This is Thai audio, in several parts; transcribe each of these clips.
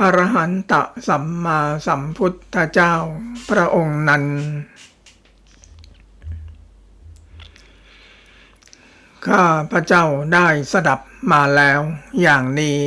อรหันตสัมมาสัมพุทธเจ้า พระองค์นั้น ข้าพระเจ้าได้สดับมาแล้วอย่างนี้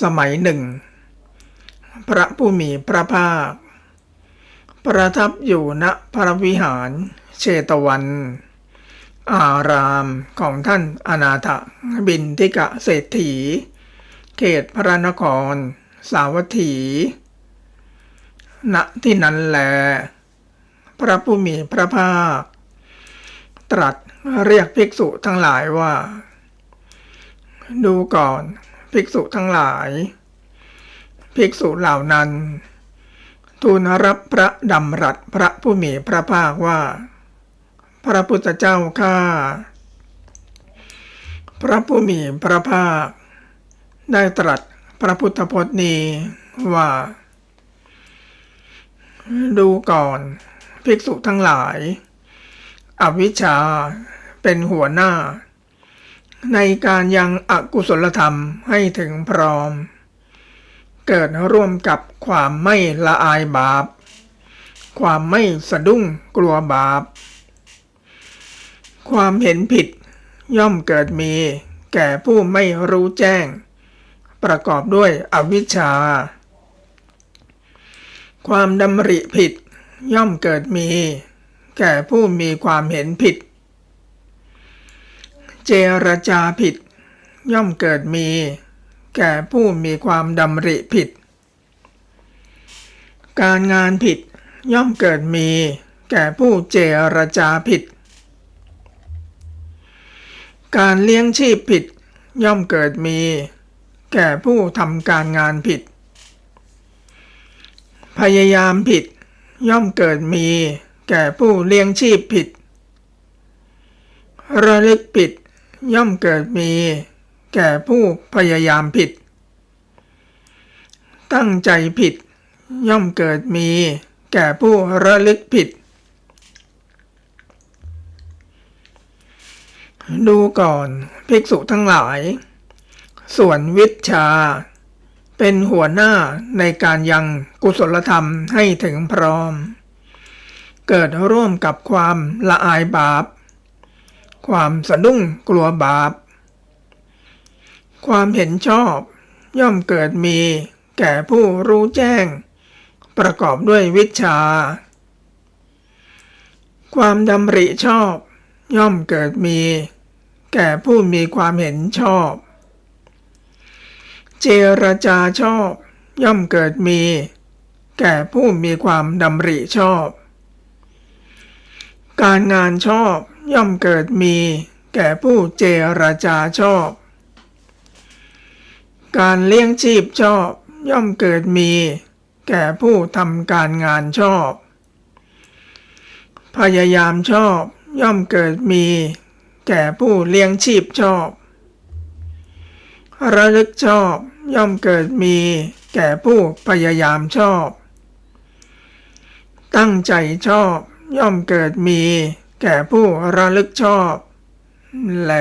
สมัยหนึ่ง พระผู้มีพระภาค ประทับอยู่ณพระวิหารเชตวัน อารามของท่านอนาถบินทิกะเศรษฐี เขตพระนคร สาวัตถี ณ ที่นั้นแล พระผู้มีพระภาค ตรัสเรียกภิกษุทั้งหลายว่า ดูก่อนภิกษุทั้งหลาย ภิกษุเหล่านั้น ทูลรับพระดำรัสพระผู้มีพระภาคว่า พระพุทธเจ้าข้าพระผู้มีพระภาค ได้ตรัสพระพุทธพจน์นี้ว่า ดูก่อนภิกษุทั้งหลาย อวิชชาเป็นหัวหน้า ในการยังอกุศลธรรมให้ถึงพร้อม เกิดร่วมกับความไม่ละอายบาป ความไม่สะดุ้งกลัวบาป ความเห็นผิดย่อมเกิดมีแก่ผู้ไม่รู้แจ้ง ประกอบด้วยอวิชชา ความดำริผิดย่อมเกิดมี แก่ผู้มีความเห็นผิด เจรจาผิด ย่อมเกิดมี แก่ผู้มีความดำริผิด การงานผิดย่อมเกิดมี แก่ผู้เจรจาผิด การเลี้ยงชีพผิด ย่อมเกิดมี แก่ผู้ทำการงานผิด พยายามผิด ย่อมเกิดมี แก่ผู้เลี้ยงชีพผิด ระลึกผิด ย่อมเกิดมี แก่ผู้พยายามผิด ตั้งใจผิด ย่อมเกิดมี แก่ผู้ระลึกผิดดูก่อน ภิกษุทั้งหลาย ส่วนวิชชา เป็นหัวหน้าในการยังกุศลธรรมให้ถึงพร้อม เกิดร่วมกับความละอายบาป ความสะดุ้งกลัวบาป ความเห็นชอบย่อมเกิดมีแก่ผู้รู้แจ้ง ประกอบด้วยวิชา ความดำริชอบ ย่อมเกิดมี แก่ผู้มีความเห็นชอบ เจรจาชอบ ย่อมเกิดมี แก่ผู้มีความดำริชอบ การงานชอบย่อมเกิดมี แก่ผู้เจรจาชอบ การเลี้ยงชีพชอบ ย่อมเกิดมี แก่ผู้ทำการงานชอบ พยายามชอบย่อมเกิดมี แก่ผู้เลี้ยงชีพชอบระลึกชอบ ย่อมเกิดมีแก่ผู้พยายามชอบ ตั้งใจชอบย่อมเกิดมีแก่ผู้ระลึกชอบ แล